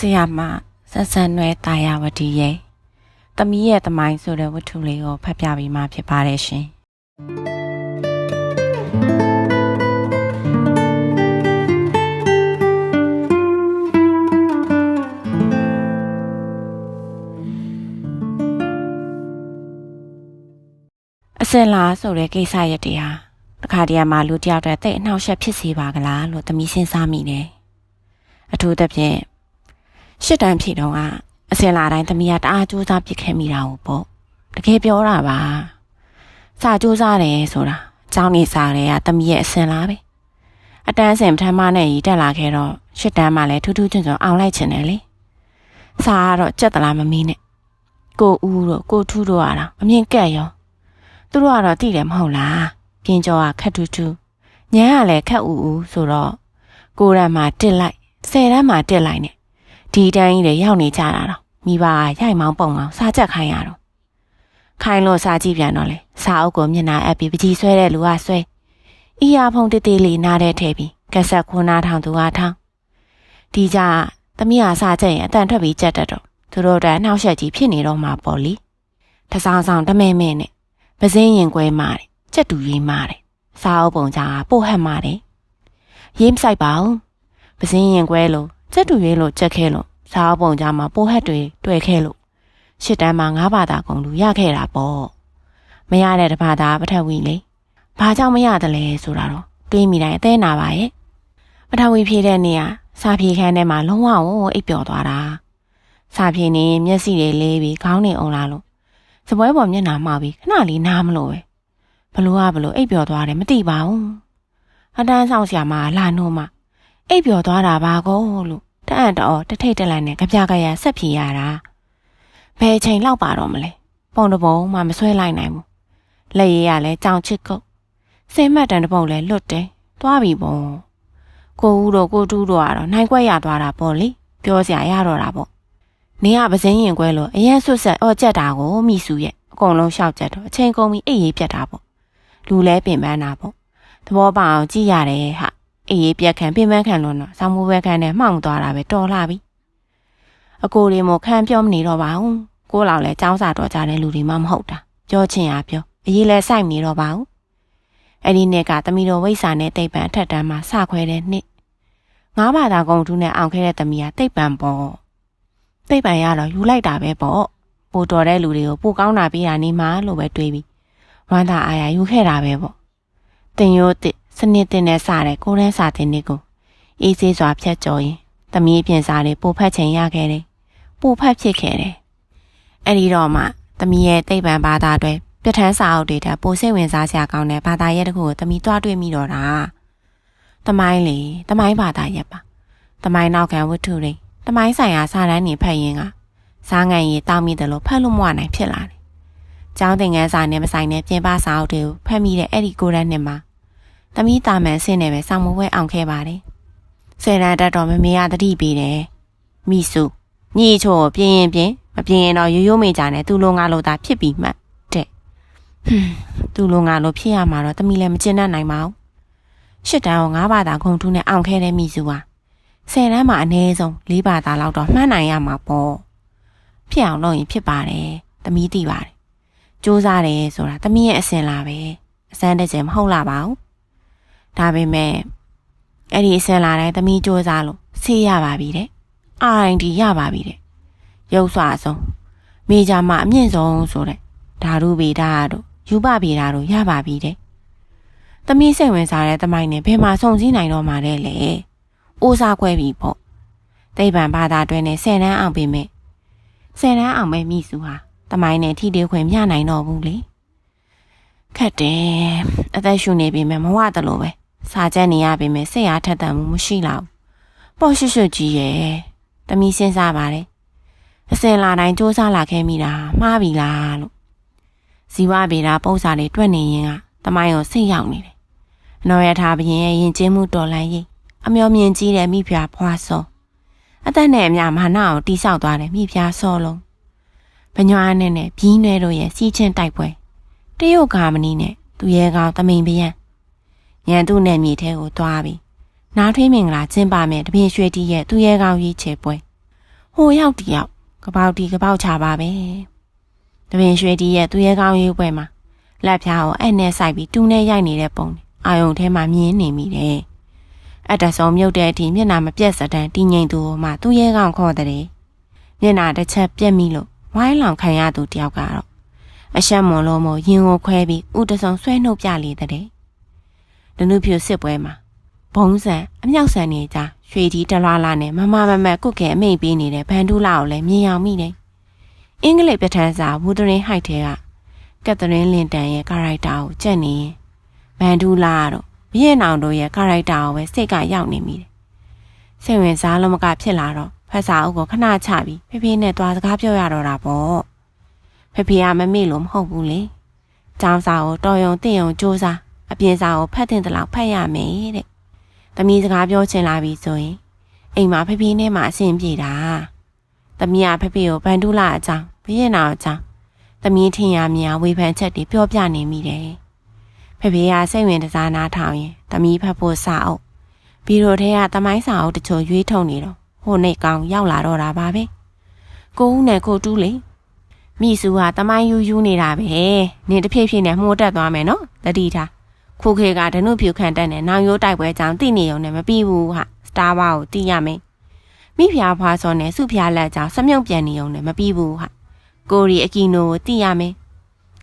ဆရာမဆက်ဆန်နွဲတာယာဝတီရဲ့တမီးရဲ့တမိုင်းဆိုတဲ့ဝတ္ထုလေးကိုဖတ်ပြပေးမှဖြစ်ပါတယ်ရှင်အစင်လာဆိုတဲ့ကိစ္စရက်တရားတခါတည်းမှာလူတယောက်တည်းတိတ်အနှောက်အယှက်ဖြစ်စေပါကလားလို့တမီးစဉ်းစားမိတယ်အထူးသဖြင့် ရှစ်တန်းဖြည့်တော့ကအစင်လာတိုင်းသမီးကတအားစူးစမ်းပစ်ခဲ့မိတာကိုပေါ့တကယ်ပြောတာပါစာစူးစမ်းတယ်ဆိုတာအเจ้าနေစာတွေကသမီးရဲ့အစင်လာပဲအတန်းအစင်ပထမနဲ့ရီတက်လာခဲ့တော့ရှစ်တန်းမှလည်းထူးထူးချွန်ချွန်အောင်လိုက်ချင်တယ်လေစာကတော့ကြက်တလားမမီးနဲ့ကိုဦးတို့ကိုထူးတို့ရတာအမြင်ကက်ရောသူတို့ကတော့တိတယ်မဟုတ်လားပြင်းကြောကခက်ထူးထူးညံကလည်းခက်ဦးဦးဆိုတော့ကိုရံမှာတစ်လိုက်ဆယ်တန်းမှာတစ်လိုက်နဲ့ ဒီတန်းကြီးတွေရောက်နေကြတာတော့မိဘကရိုက်မောင်းပုံမောင်းစားချက်ခိုင်းရတော့ခိုင်းလို့စားကြည့်ပြန်တော့လေစားအုပ်ကိုမျက်နှာအပ်ပြီးပကြီးဆွဲတဲ့လူကဆွဲအီယာဖုံတေးသေးလေးနားတဲ့ထဲပြီးကက်ဆက်ခွန်းနာထောင်သူကထောင်ဒီကြသမီးဟာစားချက်ရင်အတန်ထွက်ပြီးကြက်တက်တော့သူတို့တည်းနှောက်ရက်ကြီးဖြစ်နေတော့မှာပေါ့လीတဆောင်ဆောင်တမဲမဲနဲ့ပစင်းရင်ကွဲမာတယ်ကြက်တူရေးမာတယ်စားအုပ်ပုံကြားပို့ဟက်မာတယ်ရေးမဆိုင်ပါဘူးပစင်းရင်ကွဲလို့ စက်တူရွေးလို့ကြက်ခဲလို့စားအုပ်ပုံကြမှာပိုဟက်တွေတွေ့ခဲလို့ရှစ်တန်းမှာငါးဘာသာကုန်လူရခဲ့တာပေါ့မရတဲ့တစ်ဘာသာပထဝီလေဘာကြောင့်မရတယ်လဲဆိုတာတော့တွေးမိတိုင်းအသေးနာပါရဲ့ပထဝီဖြည့်တဲ့နေရာစာဖြည့်ခန်းထဲမှာလုံးဝအိပ်ပျော်သွားတာစာဖြည့်နေမျက်စိတွေလေးပြီးခေါင်းတွေအုံလာလို့စပွဲပေါ်မျက်နှာမှောက်ပြီးခဏလေးနားမလို့ပဲဘလို့ကဘလို့အိပ်ပျော်သွားတယ်မသိပါဘူးအတန်းဆောင်ဆရာမလာနှိုးမှအိပ်ပျော်သွားတာပါကောလို့ တအံ့တော်တထိတ်တလန့်နဲ့ကြပြကြရဆက်ဖြေရတာဘယ်ချိန်လောက်ပါတော့မလဲပုံတပုံမှမဆွဲလိုက်နိုင်ဘူးလက်ရည်ကလည်းကြောင်ချစ်ကုတ်စင်မတ်တန်တပုံလည်းလွတ်တယ်သွားပြီပေါ့ကိုဦးတို့ကိုတူးတို့ကတော့နိုင်ခွက်ရသွားတာပေါ့လေပြောစရာရတော့တာပေါ့နေကပစင်းရင်ခွဲလို့အရင်ဆွတ်ဆက်အော်ကြက်တာကိုမိစုရဲ့အကုန်လုံးရှောက်ကြက်တော့အချိန်ကုန်ပြီအိပ်ရေးပြတ်တာပေါ့လူလဲပင်ပန်းတာပေါ့သဘောပေါက်အောင်ကြည့်ရတယ်ဟာ အေးရေးပြက်ခံပြင်ပန်းခံလို့တော့ဆောင်းမိုးဘဲခံနဲ့မှောင်သွားတာပဲတော်လာပြီအကိုတွေမို့ခံပြောမနေတော့ပါဘူးကိုလောက်လဲចောင်းစာတော်ကြတဲ့လူတွေမှမဟုတ်တာပြောချင်ရပြောအရေးလဲစိုက်မနေတော့ပါဘူးအဲ့ဒီနှစ်ကသမီးတော်ဝိစာနဲ့တိတ်ပံအထက်တန်းမှာစခွဲတဲ့နှစ်ငါးဘာသာကုံထူးနဲ့အောင်ခဲ့တဲ့သမီးကတိတ်ပံပေါ့တိတ်ပံရတော့ယူလိုက်တာပဲပေါ့ပိုတော်တဲ့လူတွေကိုပိုကောင်းတာပေးတာနေမှာလို့ပဲတွေးပြီးဝမ်းသာအားရယူခဲ့တာပဲပေါ့တင်ရိုးတစ် စနစ်တင်နဲ့စတဲ့ကိုရင်းစာတင်တွေကိုအေးဆေးစွာဖြတ်ကျော်ရင်သမီးအပြင်စာတွေပိုဖတ်ချိန်ရခဲ့တယ်။ပိုဖတ်ဖြစ်ခဲ့တယ်။အဲ့ဒီတော့မှသမီးရဲ့သိပ္ပံဘာသာတွေပြဋ္ဌာန်းစာအုပ်တွေထပ်ပိုစိတ်ဝင်စားစရာကောင်းတဲ့ဘာသာရပ်တစ်ခုကိုသမီးတွားတွေ့မိတော့တာ။တမိုင်းလေတမိုင်းဘာသာရပ်ပါ။တမိုင်းနောက်ခံဝတ္ထုတွေတမိုင်းဆိုင်ရာစာတမ်းတွေဖတ်ရင်ကစားငံရီတောင်းမိတယ်လို့ဖတ်လို့မဝနိုင်ဖြစ်လာတယ်။ကျောင်းသင်ခန်းစာနဲ့မဆိုင်တဲ့ပြင်ပစာအုပ်တွေကိုဖတ်မိတဲ့အဲ့ဒီကိုရန်နှစ်မှာ။ သမီးတာမန်ဆင်းနေပဲစောင့်မဝဲအောင်ခဲ့ပါတယ်။ဆယ်တန်းတက်တော့မမေကတတိပေးတယ်။မိစုညီချို့ပြင်းရင်ပြင်းမပြင်းရင်တော့ရိုးရိုးမေကြနဲ့သူ့လိုငါလိုသာဖြစ်ပြီးမှတ်တဲ့။ဟွန်းသူ့လိုငါလိုဖြစ်ရမှာတော့သမီးလည်းမကျင်တတ်နိုင်ပါဘူး။ရှစ်တန်းကိုငါးဘာသာခုံထူးနဲ့အောင်ခဲ့တဲ့မိစုဟာဆယ်တန်းမှာအနည်းဆုံးလေးဘာသာလောက်တော့မှန်းနိုင်ရမှာပေါ့။ဖြစ်အောင်လုပ်ရင်ဖြစ်ပါတယ်။သမီးသိပါတယ်။စူးစမ်းတယ်ဆိုတာသမီးရဲ့အစင်လာပဲ။အစမ်းတကျမဟုတ်လားပါဘူး။ ဒါပေမဲ့အဲ့ဒီအစင်လာတိုင်းသမီးစူးစမ်းလို့ဆေးရပါပြီတဲ့။ RND ရပါပြီတဲ့။ရုပ်စွာဆုံးမေဂျာမှာအမြင့်ဆုံးဆိုတဲ့ဓာတုဗေဒတို့ယူပဗေဒတို့ရပါပြီတဲ့။သမီးစိတ်ဝင်စားတဲ့တမိုင်းနဲ့ဘယ်မှာစုံစည်းနိုင်တော့မှာလဲလေ။အိုးစားခွဲပြီပေါ့။သိပ္ပံဘာသာတွင်နဲ့ဆယ်တန်းအောင်ပေးမယ်။ဆယ်တန်းအောင်မဲ့မိစုဟာတမိုင်းနဲ့ထိတေးခွင့်မျှနိုင်တော့ဘူးလေ။ခက်တယ်။အသက်ရှူနေပြီမဲ့မဝတလို့ပဲ။ စာချက်နေရပြီမဲ့စိတ်အားထက်သန်မှုမရှိလောက်ဘူး။ပေါ့ရွှွှွကြီးရဲ့။တမီစဉ်းစားပါတယ်။အစင်လာတိုင်းစူးစမ်းလာခဲ့မိတာမှားပြီလားလို့။ဇီဝဗေဒပုံစံတွေတွက်နေရင်ကတမိုင်းကိုစိတ်ရောက်နေတယ်။အနော်ရထားဘရင်ရဲ့ယဉ်ကျေးမှုတော်လှန်ရေးအမျော်မြင်ကြီးတဲ့မိဖုရားဖွာစောအသက်နဲ့အမျှမာနအောင်တိဆောက်သွားတဲ့မိဖုရားစောလုံးဘညွားနဲ့နဲ့ဘီးနွဲတို့ရဲ့စီးချင်းတိုက်ပွဲတရုတ်ကာမနီနဲ့သူရဲကောင်တမိန်ပယံ ရန်သူနယ်မြေထဲကိုသွားပြီးနားထွေးမင်္ဂလာကျင်းပမယ်တပင်ရွှေတီရဲ့သူရဲကောင်ရေးချေပွဲဟိုရောက်တီရောက်ကပောက်တီကပောက်ချပါပဲတပင်ရွှေတီရဲ့သူရဲကောင်းရေးပွဲမှာလက်ဖြားကိုအဲ့နဲ့စိုက်ပြီးတူးနဲ့ရိုက်နေတဲ့ပုံနဲ့အာယုံထဲမှာမြင်နေမိတယ်အတဆုံမြုပ်တဲ့အထိမျက်နှာမပြတ်စတန်တင်းငိမ့်သူမှသူရဲကောင်းခေါ်တဲ့မျက်နှာတစ်ချက်ပြက်မိလို့ဝိုင်းလောင်ခံရသူတယောက်ကတော့အရှက်မွန်လုံးမရင်ကိုခွဲပြီးဥတဆုံဆွဲနှုတ်ပြလေတဲ့ ဒနုဖြူစစ်ပွဲမှာဘုံဆန်အမြောက်ဆန်နေကြရွှေတီတလွားလာနဲ့မမမမကုတ်ခဲအမိန်ပေးနေတဲ့ဘန်ဒူလာကိုလည်းမြင်အောင်မိတယ်အင်္ဂလိပ်ပထန်စာဝူဒရင်ဟိုက်ထဲကကက်သရင်းလင်တန်ရဲ့ကာရိုက်တာကိုကြက်နေရင်ဘန်ဒူလာကတော့ဘရင်အောင်တို့ရဲ့ကာရိုက်တာကိုပဲစိတ်ကရောက်နေမိတယ်စိတ်ဝင်စားလို့မကဖြစ်လာတော့ဖက်စာအုပ်ကိုခဏချပြီးဖေဖေနဲ့သွားစကားပြောရတော့တာပေါ့ဖေဖေကမမေ့လို့မဟုတ်ဘူးလေကျောင်းစာကိုတော်ယုံတင့်ယုံစူးစား အပြင်စာကိုဖတ်တင်တလောက်ဖတ်ရမယ်တဲ့။သမီးစကားပြောချင်လာပြီဆိုရင်အိမ်မှာဖေဖေနဲ့မှအဆင်ပြေတာ။သမီးကဖေဖေကိုဗန်ဒူလာအကြောင်းဘရင်နာအကြောင်းသမီးထင်ရမြင်ဝေဖန်ချက်တွေပြောပြနေမိတယ်။ဖေဖေကစိတ်ဝင်တစားနားထောင်ရင်သမီးဖတ်ဖို့စာအုပ်ပြီးတော့ထဲကတမိုင်းစာအုပ်တချို့ရွေးထုံနေတော့ဟိုနေ့ကောင်ရောက်လာတော့တာပါပဲ။ကိုဦးနဲ့ကိုတူးလေမိစုဟာတမိုင်းယူယူနေတာပဲ။နင်တဖြည်းဖြည်းနဲ့မှုတ်တက်သွားမယ်နော်။တတိထား။ ခိုခေကဒနုဖြူခံတက်နဲ့နောင်ရိုးတိုက်ပွဲကြောင့်တိနေုံနဲ့မပြီးဘူးဟာစတာဘာကိုတိရမယ်မိဖျားဖွားစောနဲ့စုဖျားလက်ကြောင့်စမြုံပြန်နေုံနဲ့မပြီးဘူးဟာကိုရီအကီနိုကိုတိရမယ်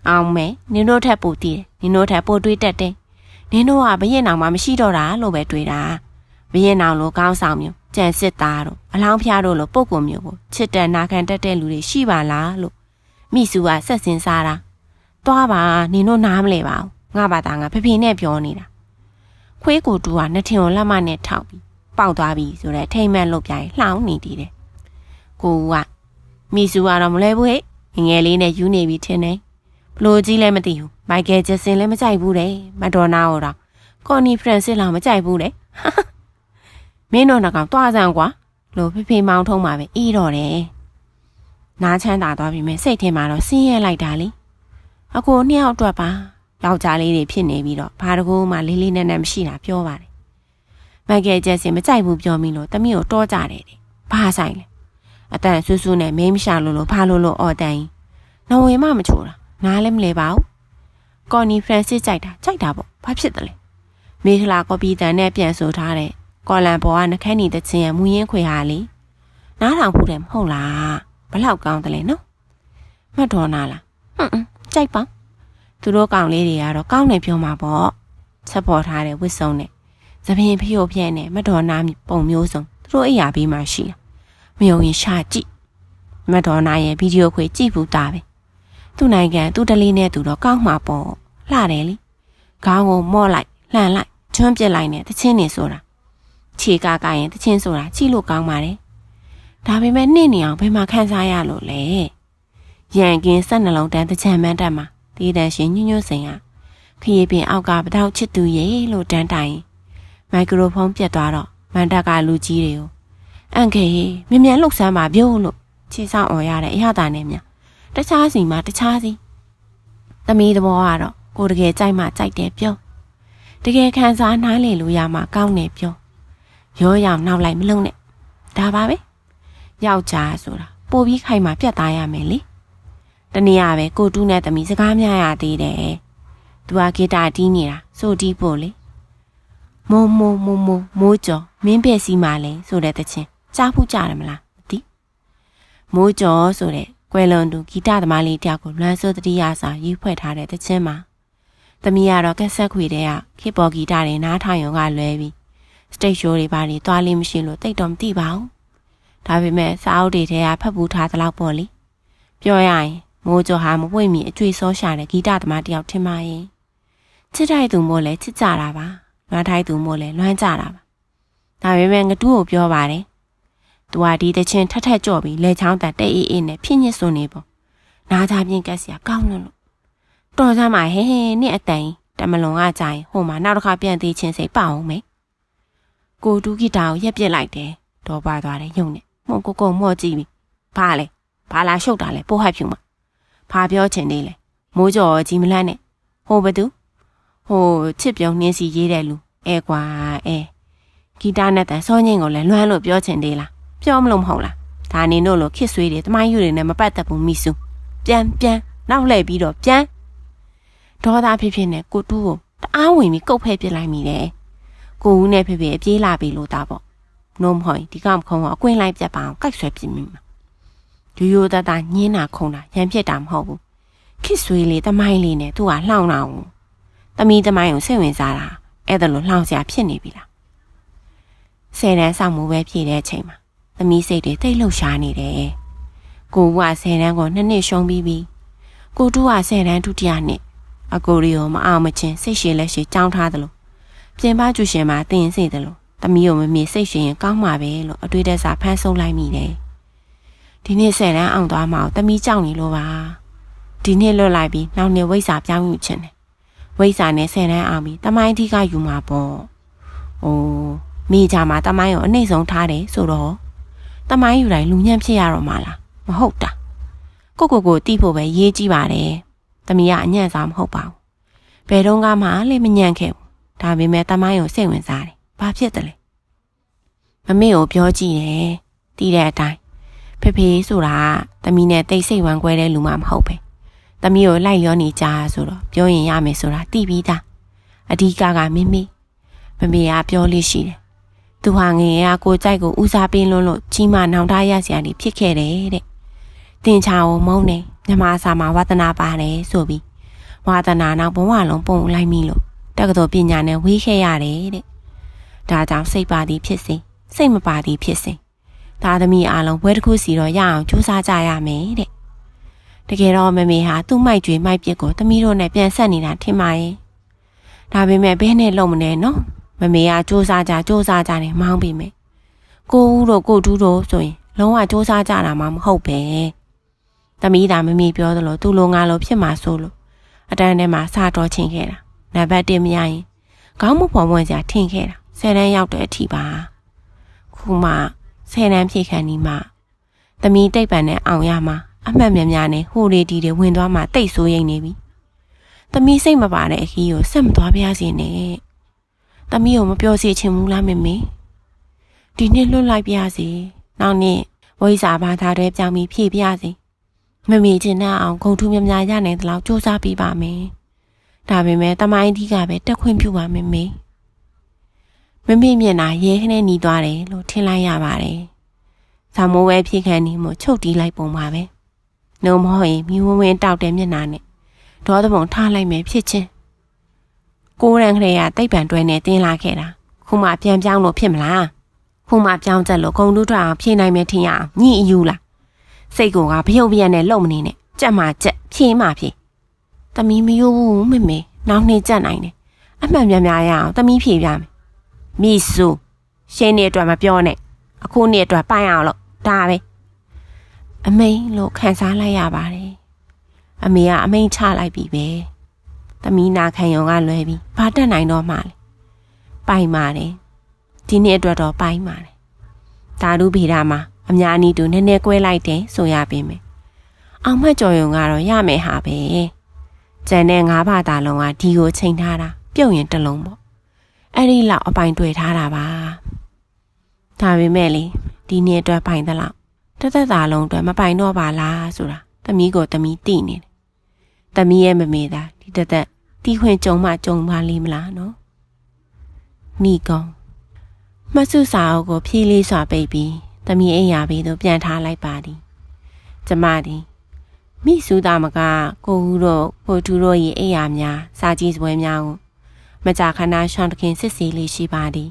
အောင်မယ်နင်တို့ထက်ပိုတည်တယ်နင်တို့ထက်ပိုတွေးတတ်တယ်နင်တို့ကဘရင်နောင်မှမရှိတော့တာလို့ပဲတွေးတာဘရင်နောင်လိုကောင်းဆောင်မျိုးကြံစစ်သားတို့အလောင်းဖျားတို့လိုပုံကုမျိုးကိုချစ်တဲ့နာခံတတ်တဲ့လူတွေရှိပါလားလို့မိစုကဆက်စင်စားတာသွားပါနင်တို့နားမလဲပါဘူး ငါဘာသာငါဖဖေနဲ့ပြောနေတာခွေးကိုတူကနှစ်ထင်ကိုလက်မနဲ့ထောက်ပြီးပေါက်သွားပြီဆိုတော့ထိမ့်မက်လုတ်ပြိုင်လှောင်းနေတည်တယ်ကိုကမိစုကတော့မလဲဘူးဟဲ့ငငယ်လေးနဲ့ယူနေပြီထင်တယ်ဘလို့ကြီးလည်းမသိဘူးမိုက်ကယ်ဂျက်ဆင်လည်းမကြိုက်ဘူးတဲ့မဒိုနာကိုတော့ကော်နီဖရန်စစ်လောက်မကြိုက်ဘူးတဲ့မင်းတို့နှကောင်တွားစမ်းကွာလို့ဖေဖေမောင်းထုံးမှာပဲအီးတော့တယ်နားချမ်းသာသွားပြီမဲ့စိတ်ထဲမှာတော့ဆင်းရဲလိုက်တာလေအကိုနှစ်ယောက်အတွက်ပါ ယောက်ျားလေးတွေဖြစ်နေပြီးတော့ဘာတကူမှလေးလေးနက်နက်မရှိတာပြောပါတယ်။မိုက်ကယ်ဂျက်ဆင်မကြိုက်ဘူးပြောမိလို့တမီးကိုတောကြတယ်တဲ့။ဘာဆိုင်လဲ။အတန်ဆူဆူနဲ့မင်းမရှာလို့လို့ဖာလို့လို့အော်တန်။နော်ဝေမမချိုးတာ။နားလည်းမလဲပါဘူး။ကော်နီဖရန်စစ်ကြိုက်တာကြိုက်တာပေါ့။ဘာဖြစ်တယ်လဲ။မေခလာကော်ပီတန်နဲ့ပြန်ဆိုထားတဲ့ကော်လန်ဘောကနှခမ်းနီတဲ့ချင်းရမူရင်းခွေဟာလေ။နားထောင်ဖို့တယ်မဟုတ်လား။ဘလောက်ကောင်းတယ်လဲနော်။မှတ်တော်နာလား။ဟွန်းကြိုက်ပါ။ သူတို့ကောင်လေးတွေကတော့ကောင်းတယ်ပြောမှာပေါ့ချက်ပေါ်ထားတဲ့ဝစ်စုံနဲ့သပင်ဖျို့ဖျက်နဲ့မတော်နာပုံမျိုးစုံသူတို့အိယာဘေးမှာရှိတာမယုံရင်ရှာကြည့်မတော်နာရဲ့ဗီဒီယိုခွေကြည့်ဘူးတာပဲသူ့နိုင်ငံသူ့တလေးနဲ့သူတော့ကောင်းမှာပေါ့လှတယ်လေခေါင်းကိုမော့လိုက်လှန်လိုက်ကျွန်းပြစ်လိုက်နဲ့တချင်းနေဆိုတာခြေကကရင်တချင်းဆိုတာကြည့်လို့ကောင်းပါတယ်ဒါပေမဲ့နှင့်နေအောင်ဘယ်မှာခန်းစားရလို့လဲရန်ကင်းဆက်နှလုံးတန်းတချံမန်းတက်မှာ တေးတန်ရှင်ညွညွစိန်ဟာခရီးပင်အောက်ကပတောက်ချစ်သူရေလို့တန်းတိုင်မိုက်ခရိုဖုန်းပြတ်သွားတော့မန်တက်ကလူကြီးတွေကိုအန်ခေမြ мян လှုပ်ဆမ်းပါပြုံးလို့ခြေဆောင်អော်ရတဲ့အရသာနဲ့မြတခြားစီမှာတခြားစီသမီးသဘောကတော့ကိုတကယ်ကြိုက်မှကြိုက်တယ်ပြောတကယ်ခံစားနိုင်လေလို့ရမှကောင်းတယ်ပြောရောရောင်နောက်လိုက်မလုံးနဲ့ဒါပါပဲယောက်ျားဆိုတာပို့ပြီးခိုင်မှပြတ်သားရမယ်လေ တနေ့ကပဲကိုတူးနဲ့သမီးစကားများရသေးတယ်။သူကဂီတာတီးနေတာစိုးတီးဖို့လေ။မိုးမိုးမိုးမိုးမိုးကြော်မင်းပဲ့စီမာလဲဆိုတဲ့တခြင်းကြားဖူးကြတယ်မလားမသိ။မိုးကြော်ဆိုတဲ့ကွယ်လွန်သူဂီတသမားလေးတယောက်ကိုလွမ်းစိုးတတိယစာရေးဖွဲ့ထားတဲ့တခြင်းမှာသမီးကတော့ကက်ဆက်ခွေတဲ့ကခေပေါ်ဂီတတွေနားထောင်ရုံကလွဲပြီးစတိတ်ရှိုးတွေပါနေသွားလိမ့်မရှိလို့တိတ်တော့မသိပါဘူး။ဒါပေမဲ့စာအုပ်တွေထဲကဖတ်ပူးထားသလောက်ပေါ့လေ။ပြောရရင် မိုးကျော်ဟာမပွင့်မီအကျွေစောရှာတဲ့ဂီတသမားတယောက်ထင်ပါရဲ့ချစ်တိုက်သူမို့လဲချစ်ကြတာပါလွမ်းထိုက်သူမို့လဲလွမ်းကြတာပါဒါပေမဲ့ငတူးကိုပြောပါတယ်သူကဒီတချင်းထက်ထက်ကြော့ပြီးလက်ချောင်းတက်တဲ့အေးအေးနဲ့ဖြစ်ညစ်စွန်နေပေါ့နားချပြင်းကက်စရာကောင်းလို့လို့တော်စမ်းပါဟဲဟဲနဲ့အတန်တမလွန်ကကြိုင်ဟိုမှာနောက်တစ်ခါပြန်သေးချင်းစိတ်ပအောင်မယ်ကိုတူးဂီတာကိုရက်ပြစ်လိုက်တယ်တော့ပါသွားတယ်ယုံနဲ့မှုကိုကိုမော့ကြည့်ပြီဘာလဲဘာလာရှုပ်တာလဲပိုးဟပ်ဖြူမှာ ဘာပြောချင်နေလဲမိုးကြော်ကြီးမလန့်နဲ့ဟိုဘသူဟိုချစ်ပြုံနှင်းစီရေးတဲ့လူအဲကွာအဲဂီတနဲ့တန်စောညင်ကိုလည်းလွမ်းလို့ပြောချင်သေးလားပြောမလို့မဟုတ်လားဒါနေတို့လိုခစ်ဆွေးတွေတမိုင်းယူတွေနဲ့မပတ်သက်ဘူးမိစုပြန်ပြန်နောက်လှည့်ပြီးတော့ပြန်ဒေါသဖြစ်ဖြစ်နဲ့ကိုတူးကိုတအားဝင်ပြီးကုတ်ဖဲပစ်လိုက်မိတယ်ကိုဦးနဲ့ဖေဖေအပြေးလာပြီလို့သားပေါ့နှုံးမဟုတ်ရင်ဒီကောင်ခုံကအကွင်းလိုက်ပြတ်ပါအောင်ကိုက်ဆွဲပြစ်မိမှာ ရိုးရိုးသားသားညင်းတာခုံတာရံပြစ်တာမဟုတ်ဘူးခစ်ဆွေးလေးတမိုင်းလေးနဲ့သူကလှောင်တာအောင်တမီးတမိုင်းကိုစိတ်ဝင်စားတာအဲ့ဒါလိုလှောင်စရာဖြစ်နေပြီလားဆယ်တန်းဆောင်မှုပဲဖြည့်တဲ့အချိန်မှာသမီးစိတ်တွေတိတ်လှုပ်ရှားနေတယ်ကိုကဆယ်တန်းကိုနှစ်နှစ်ရှုံးပြီးပြီကိုတူကဆယ်တန်းဒုတိယနှစ်အကိုရီကိုမအောင်မချင်းစိတ်ရှည်လက်ရှည်ကြောင်းထားတယ်လို့ပြင်ပကျူရှင်မှာတင်စေတယ်လို့သမီးကိုမမေ့စိတ်ရှင်ရင်ကောင်းမှာပဲလို့အတွေ့အကြုံစာဖန်ဆုံးလိုက်မိတယ် ဒီနေ့ဆယ်တန်းအောင်သွားမှအောင်သမီးကြောက်နေလို့ပါဒီနေ့လွတ်လိုက်ပြီးနောက်နေ့ဝိဇ္ဇာပြောင်းယူချင်တယ်ဝိဇ္ဇာနဲ့ဆယ်တန်းအောင်ပြီးတမိုင်းတိကယူမှာပေါ့အိုးမိကြမှာတမိုင်းကိုအနှိမ့်ဆုံးထားတယ်ဆိုတော့တမိုင်းယူတိုင်းလူညံ့ဖြစ်ရတော့မှာလားမဟုတ်တာကိုကိုကိုတီးဖို့ပဲရေးကြည့်ပါတယ်သမီးကအညံ့စားမဟုတ်ပါဘူးဘယ်တော့မှလည်းမညံ့ခဲ့ဘူးဒါပေမဲ့တမိုင်းကိုစိတ်ဝင်စားတယ်ဘာဖြစ်တယ်လဲမမေကိုပြောကြည့်တယ်တီးတဲ့အတိုင်း ဖေဖေဆိုတာသမီးနဲ့တိတ်ဆိတ်ဝမ်းကွဲတဲ့လူမှမဟုတ်ပဲသမီးကိုလိုက်လျောနေကြဆိုတော့ပြောရင်ရမယ်ဆိုတာသိပြီးသားအဓိကကမမေမမေကပြောလို့ရှိတယ်သူဟာငယ်ရကိုကြိုက်ကိုဦးစားပေးလွန်းလို့ကြီးမနောင်တရစရာတွေဖြစ်ခဲ့တယ်တဲ့တင်ချာကိုမုန်းတယ်မြမစာမှာဝါသနာပါတယ်ဆိုပြီးဝါသနာနောက်ဘဝလုံးပုံလိုက်မိလို့တက္ကသိုလ်ပညာနဲ့ဝေးခဲ့ရတယ်တဲ့ဒါကြောင့်စိတ်ပါသည်ဖြစ်စေစိတ်မပါသည်ဖြစ်စေ သားသမီးအားလုံးဘွဲတစ်ခုစီတော့ရအောင်ကြိုးစားကြရမယ်တဲ့တကယ်တော့မမေဟာသူ့မိုက်ကြွေမိုက်ပစ်ကိုသမီးတို့နဲ့ပြန်ဆက်နေတာထင်ပါရဲ့ဒါပေမဲ့ဘဲနဲ့လုံမနေနော်မမေကစူးစမ်းကြစူးစမ်းကြနေမောင်းပြီးမယ်ကိုဦးတို့ကိုတူးတို့ဆိုရင်လုံးဝစူးစမ်းကြတာမှမဟုတ်ပဲသမီးသာမမေပြောသလိုသူ့လိုငါလိုဖြစ်မှာဆိုလို့အတန်းထဲမှာစတော့ချင်းခဲ့တာနံပါတ်1မရရင်ခေါင်းမဖော်ဝင်စရာထင်ခဲ့တာဆယ်တန်းရောက်တဲ့အထိပါခုမှ ဆယ်တန်းဖြည့်ခန်းဒီမှသမီးတိတ်ပံနဲ့အောင်ရမှာအမှတ်များများနဲ့ဟိုလေဒီတွေဝင်သွားမှတိတ်ဆိုးရိမ်နေပြီသမီးစိတ်မပါတဲ့အခီးကိုဆက်မသွားပြစေနဲ့တမီးကိုမပြောစီချင်ဘူးလားမမေဒီနေ့လွတ်လိုက်ပြစီနောက်နေ့ဝိဇာဘာသာတဲ့ပြောင်းပြီးဖြည့်ပြစီမမေချင်တဲ့အောင်ဂုံထူးများများရနိုင်တဲ့လောက်စူးစမ်းပြီးပါမယ်ဒါပေမဲ့တမိုင်းဒီကပဲတက်ခွင့်ပြုပါမမေ မမေမျက်နှာရဲခနဲ့หนีသွားတယ်လို့ထင်လိုက်ရပါတယ်။ဆောင်းမိုးဝဲဖြည့်ခန်းနေမှုချုပ်တီးလိုက်ပုံပါပဲ။နှုံမဟုတ်ရင်မြူဝင်းတောက်တဲ့မျက်နှာနဲ့ဒေါသပုံထားလိုက်မယ်ဖြစ်ချင်းကိုရန်ခရေကတိတ်ပံတွဲနဲ့တင်းလာခဲ့တာခုမှပြန်ပြောင်းလို့ဖြစ်မလားခုမှပြောင်းချက်လို့ဂုံတူးထွက်အောင်ဖြေနိုင်မယ်ထင်ရအောင်ညှိအယူလားစိတ်ကဘယုတ်ပြက်နဲ့လုံမနေနဲ့ကြက်မှကြက်ဖြေမှဖြေသမီးမယိုးဘူးမမေနောက်နေ့ကြက်နိုင်တယ်အမှန်များများရအောင်သမီးဖြေပြမယ် မိစုရှင်းနေအတွက်မပြောနဲ့အခုနေ့အတွက်ပိုင်အောင်လို့ဒါပဲအမိန်လို့ခံစားလိုက်ရပါတယ်အမေကအမိန်ချလိုက်ပြီပဲသမီးနာခံရုံကလွဲပြီးဘာတက်နိုင်တော့မှလဲပိုင်ပါတယ်ဒီနေ့အတွက်တော့ပိုင်ပါတယ်ဒါလူဗေဒမှာအများနီးတူနည်းနည်းကွဲလိုက်တယ်ဆိုရပေမယ်အောင်မကြော်ရုံကတော့ရမယ်ဟာပဲကျန်တဲ့ငါးဘာသာလုံးကဒီကိုချိန်ထားတာပြုတ်ရင်တစ်လုံးပေါ့ အဲ့ဒီလောက်အပိုင်တွေ့ထားတာပါဒါပေမဲ့လေဒီနေ့အတွက်ပိုင်သလောက်တသက်သာလုံးအတွက်မပိုင်တော့ပါလားဆိုတာသမီးကိုသမီးသိနေတယ်သမီးရဲ့မမေသာဒီတသက်တီးခွင်ကြုံမှကြုံပါလိမ့်မလားနော်မိကောင်မဆုစာအုပ်ကိုဖြည်းလေးစွာပိတ်ပြီးသမီးအိမ်ယာဘေးသို့ပြန်ထားလိုက်ပါသည်ကျမသည်မိစုသားမကကိုဦးတို့ကိုထူတို့၏အိမ်ယာများစာကြည့်စပွဲများကို မကြာခဏရှောင်းတခင်စစ်စီလေးရှိပါသည်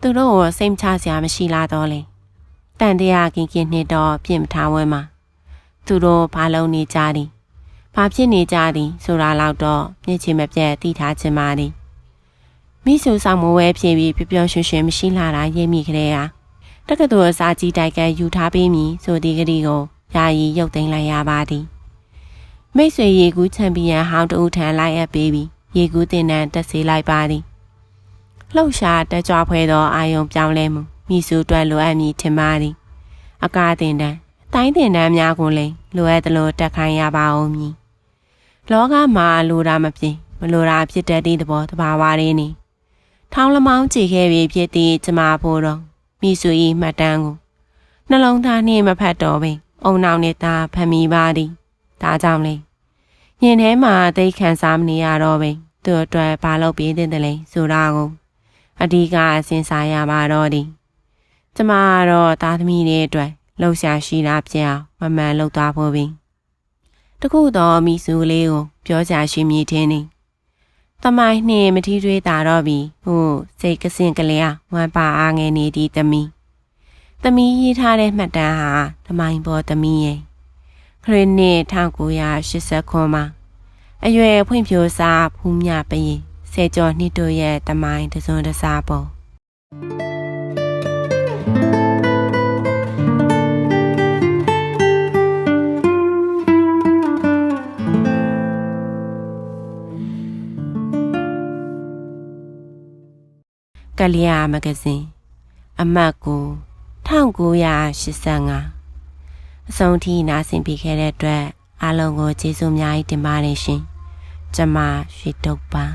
သူတို့ကိုစိတ်ချစရာမရှိလာတော့လေတန်တရားကင်ကင်နှစ်တော့ပြင်မထားဝဲမှာသူတို့ဘာလုံးနေကြသည်ဘာဖြစ်နေကြသည်ဆိုတာလောက်တော့မျက်ခြေမပြတ်သိထားခြင်းပါသည်မိဆူဆောင်မဝဲဖြစ်ပြီးပျော်ပျော်ရွှင်ရွှင်မရှိလာတာရိပ်မိကလေးဟာတက္ကသိုလ်အစာကြီးတိုက်ကယူထားပေးမည်ဆိုသည့်ကလေးကိုယာယီရုပ်သိမ်းလိုက်ရပါသည်မိတ်ဆွေရေကူးချန်ပီယံဟောင်းတူထန်လိုက်အပ်ပေးပြီး ရေကူးတင်တန်းတက်စေလိုက်ပါသည်လှုပ်ရှားတက်ကြွဖွဲသောအာယုံပြောင်းလဲမှုမိစုတွက်လိုအပ်မည်ထင်ပါသည်အကားတင်တန်းတိုင်းတင်တန်းများကိုလည်းလိုအပ်သလိုတက်ခိုင်းရပါဦးမည်လောကမှာလိုတာမဖြစ်မလိုတာဖြစ်တတ်သည့်သဘောတဘာဝရင်းနေထောင်းလမောင်းကြည့်ခဲ့ပြီးဖြစ်သည့်ကျမဖို့တော့မိစု၏မှတ်တမ်းကိုနှလုံးသားနှင့်မဖတ်တော့ပင်အုံနောက်နဲ့သားဖမ်းမိပါသည်ဒါကြောင့်လေရင်ထဲမှာသိခံစားမနေရတော့ပင် သူ့အတွက်ဘာလုပ်ပေးတဲ့တလဲဆိုတာကိုအဓိကစဉ်းစားရပါတော့သည်ကျမကတော့သားသမီးတွေအတွက်လှုပ်ရှားရှိတာဖြစ်အောင်မမှန်လှုပ်သွားဖို့ပင်တခုတော့မိစုလေးကိုပြောကြရှိမိခြင်းနေတမိုင်းနှင့်မထီးထွေးတာတော့ပြီဟုတ်စိတ်ကစင်ကလေးဝမ်းပါအားငယ်နေသည်တမီသမီးရေးထားတဲ့မှတ်တမ်းဟာတမိုင်းပေါ်သမီးရဲ့ခရစ်နှစ်1980ခုမှာ အရွယ်ဖွံ့ဖြိုးစားဖူးမြပရင်ဆယ်ကျော်နှစ်တို့ရဲ့တမိုင်းတစွန်းတစားပေါ်ကလျာမဂဇင်းအမှတ်ကို1985အဆုံးထိနားဆင်ပေးခဲ့တဲ့အတွက်အားလုံးကိုကျေးဇူးအများကြီးတင်ပါတယ်ရှင်။ ကျမရွှေတုပ်ပါ